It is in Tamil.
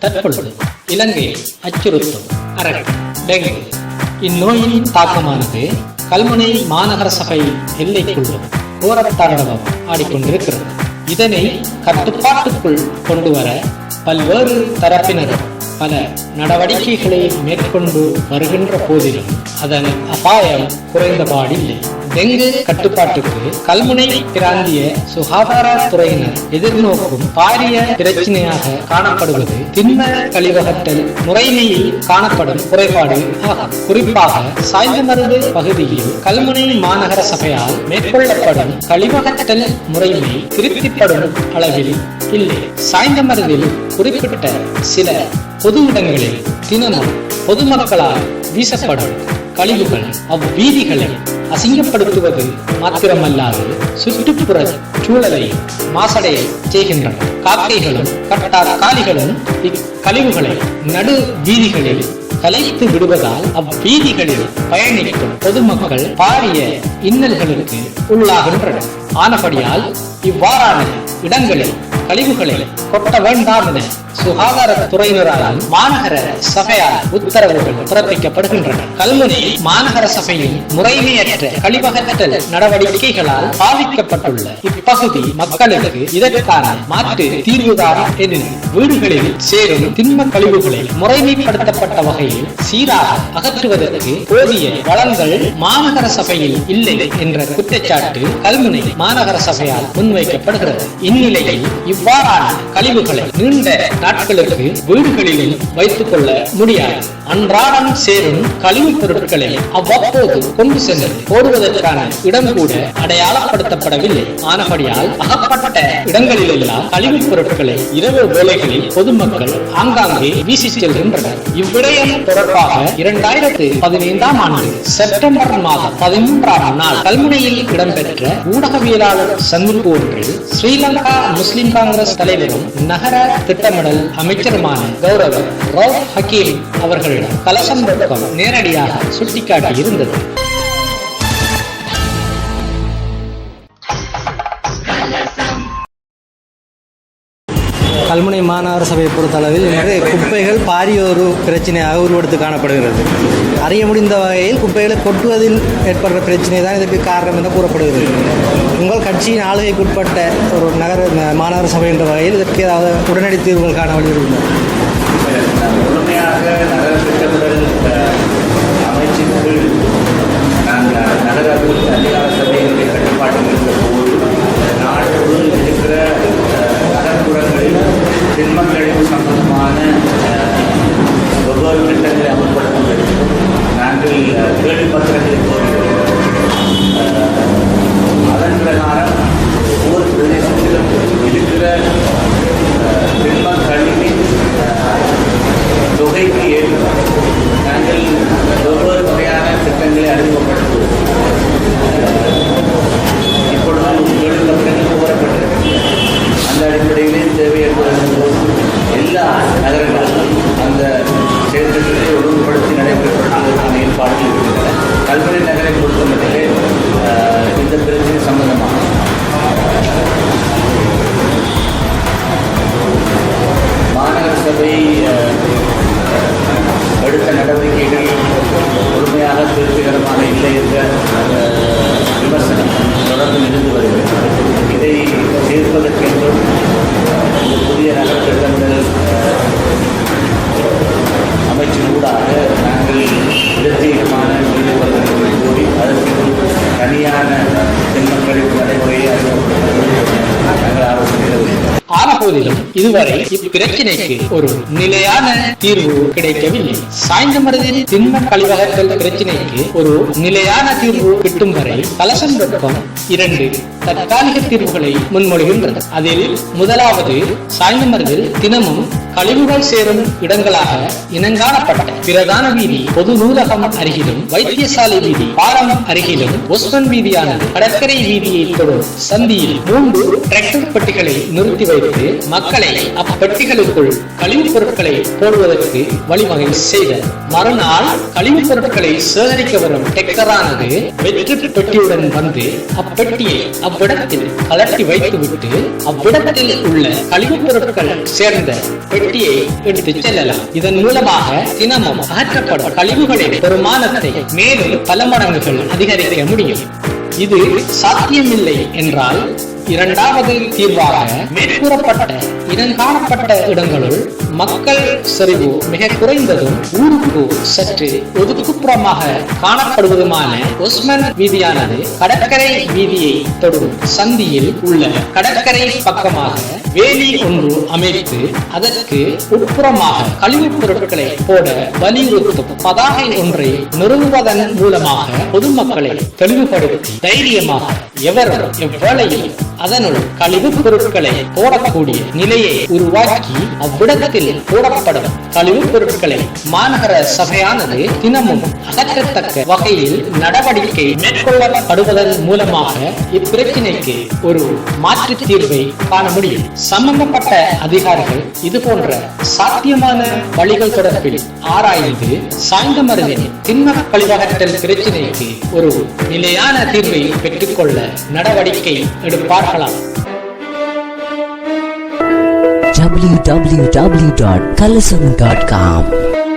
தற்பொழுது இலங்கை அச்சுறுத்தும் அரக் டெங்கு. இந்நோயின் தாக்கமானது கல்முனை மாநகர சபை எல்லைக்குள்ளும் கோரத்தாண்டவம் ஆடிக்கொண்டிருக்கிறது. இதனை கட்டுப்பாட்டுக்குள் கொண்டு வர பல்வேறு தரப்பினரும் பல நடவடிக்கைகளை மேற்கொண்டு வருகின்ற போதிலும் அதன் அபாயம் குறைந்தபாடில்லை. டெங்கு கட்டுப்பாட்டுக்கு கல்முனை பிராந்திய சுகாதாரத்துறையினர் எதிர்நோக்கும் பாரிய பிரச்சனையாக காணப்படுவது திண்ம கழிவகட்டல் முறைமையில் காணப்படும் குறைபாடு ஆகும். குறிப்பாக சாய்ந்தமருது பகுதியில் கல்முனை மாநகர சபையால் மேற்கொள்ளப்படும் கழிவகட்டல் முறைமை திருப்திப்படும் அளவில் இல்லை. சாய்ந்தமருதில் குறிப்பிட்ட சில பொது இடங்களில் தினமும் பொதுமக்களால் வீசப்படும் கழிவுகள் அவ்வீதிகளை அசிங்கப்படுத்துவது மாத்திரமல்லாது சுற்றுப்புற சூழலை மாசடைய செய்கின்றன. காக்கைகளும் கட்டாக்காலிகளும் இக்கழிவுகளை நடு வீதிகளில் கலைத்து விடுவதால் அவ்வீதிகளில் பயணிக்கும் பொதுமக்கள் பாரிய இன்னல்களுக்கு உள்ளாகின்றனர். ஆனபடியால் இவ்வாறான இடங்களில் கழிவுகளை கொட்ட வேண்டாம் என சுகாதாரத்துறையினரால் மாநகர சபையால் உத்தரவுகள் பிறப்பிக்கப்படுகின்றன. கல்முனை மாநகர சபையின் முறைமையற்ற கழிவகற்றல் நடவடிக்கைகளால் பாதிக்கப்பட்டுள்ள இப்பகுதி மக்களுக்கு இதற்கான மாற்று தீர்வுதான் என வீடுகளில் சேரும் திண்ம கழிவுகளை முறைமைப்படுத்தப்பட்ட வகையில் சீராக அகற்றுவதற்கு போதிய வளங்கள் மாநகர சபையில் இல்லை என்ற குற்றச்சாட்டு கல்முனை மாநகர சபையால் முன்வைக்கப்படுகிறது. இந்நிலையில் இவ்வாறான கழிவுகளை நீண்ட நாட்களுக்கு வீடுகளிலும் வைத்துக் கொள்ள முடியாது. அன்றாடம் சேரும் கழிவுப் பொருட்களை அவ்வப்போது கொண்டு சென்று போடுவதற்கான இடம் கூட அடையாளப்படுத்தப்படவில்லை. ஆனபடியால் அகப்பட்ட இடங்களிலெல்லாம் கழிவுப் பொருட்களை இரவு வேலைகளில் பொதுமக்கள் ஆங்காங்கே வீசி செல்கின்றனர். இவ்விடயம் தொடர்பாக இரண்டாயிரத்து பதினைந்தாம் ஆண்டு செப்டம்பர் மாதம் பதிமூன்றாம் நாள் கல்முனையில் இடம்பெற்ற ஊடகவியலாளர் சந்திப்பு ஒன்றில் ஸ்ரீலங்கா முஸ்லிம் காங்கிரஸ் தலைவரும் நகர திட்டமிடல் அமைச்சருமான கௌரவ ரவுப் ஹக்கீம் அவர்களிடம் கலசம் வெப்பம் நேரடியாக சுட்டிக்காட்டியிருந்தது கல்முனை மாநகர சபையை பொறுத்தளவில் இன்று குப்பைகள் பாரிய ஒரு பிரச்சனையாக உருவெடுத்து காணப்படுகிறது. அறிய முடிந்த வகையில் குப்பைகளை கொட்டுவதில் ஏற்படுற பிரச்சனை தான் இதற்கு காரணம் என கூறப்படுகிறது. உங்கள் கட்சியின் ஆளுகைக்குட்பட்ட ஒரு நகர மாநகர சபை என்ற வகையில் இதற்கு ஏதாவது உடனடி தீர்வுகள் காண 다른 다른 분들을 போதிலும் இதுவரை இப்பிரச்சினைக்கு ஒரு நிலையான தீர்வு கிடைக்கவில்லை. சாய்ந்தமருதில் திண்ம கழிவகற்றல் பிரச்சினைக்கு ஒரு நிலையான தீர்வு கிட்டும் வரை கலசம் வெப்பம் இரண்டு தற்காலிக தீர்வுகளை முன்மொழிகின்றது. அதில் முதலாவது சாய்ந்தமருதில் தினமும் கழிவுகள் சேரும் இடங்களாக இனங்காணப்பட்ட பிரதான வீதி பொது நூலகம் அருகிலும் வைத்தியசாலை வீதி பாலம் அருகிலும் ஒஸ்மன் வீதியான கடற்கரை வீதியை தொடும் சந்தியில் மூன்று டிராக்டர் பெட்டிகளை நிறுத்தி வைத்து மக்களை அப்பெட்டிகளுக்குள் கழிவுப் பொருட்களை போடுவதற்கு வழிவகை செய்த மறுநாள் கழிவுப் பொருட்களை சேகரிக்க வரும் டெக்டரானது வெற்றி பெட்டியுடன் வந்து அப்பெட்டியை அவ்விடத்தில் கலட்டி வைத்துவிட்டு அவ்விடத்தில் உள்ள கழிவுப் பொருட்கள் சேர்ந்த பெட்டியை எடுத்துச் செல்லலாம். இதன் மூலமாக தினமும் அகற்றப்படும் கழிவுகளின் பெருமானத்தை மேலும் பல மடங்குகள் அதிகரிக்க முடியும். இது சாத்தியமில்லை என்றால் இரண்டாவது தீர்வாக மேற்கூறப்பட்ட இனங்காணப்பட்ட இடங்களுள் மக்கள் செறிவு மிக குறைந்ததும் ஊருக்கு சற்று ஒதுக்குப்புறமாக காணப்படுவதுமான ஒஸ்மன் வீதியானது கடற்கரை வீதியை தொடும் சந்தியில் உள்ள கடற்கரை பக்கமாக வேலி ஒன்று அமைத்து அதற்கு உட்புறமாக கழிவுப் பொருட்களை போட வலியுறுத்தும் பதாகை ஒன்றை நிறுவுவதன் மூலமாக பொதுமக்களை தெளிவுபடுத்தி தைரியமாக எவரும் எவ்வேளையில் அதனுள் கழிவுப் பொருட்களை போடக்கூடிய நிலையை உருவாக்கி அவ்விடத்தில் போடப்படும் கழிவுப் பொருட்களை மாநகர சபையானது தினமும் அடக்கத்தக்க வகையில் நடவடிக்கை மேற்கொள்ளப்படுவதன் மூலமாக இப்பிரச்சினைக்கு ஒரு மாற்று தீர்வை காண முடியும். சம்பந்தப்பட்ட அதிகாரிகள் இது போன்ற சாத்தியமான வழிகள் தொடர்பில் ஆராய்ந்து சாய்ந்தமருதின் திண்ம கழிவகற்றல் பிரச்சினைக்கு ஒரு நிலையான தீர்வை பெற்றுக்கொள்ள நடவடிக்கை எடுப்பார்களாம். www.kalasam.com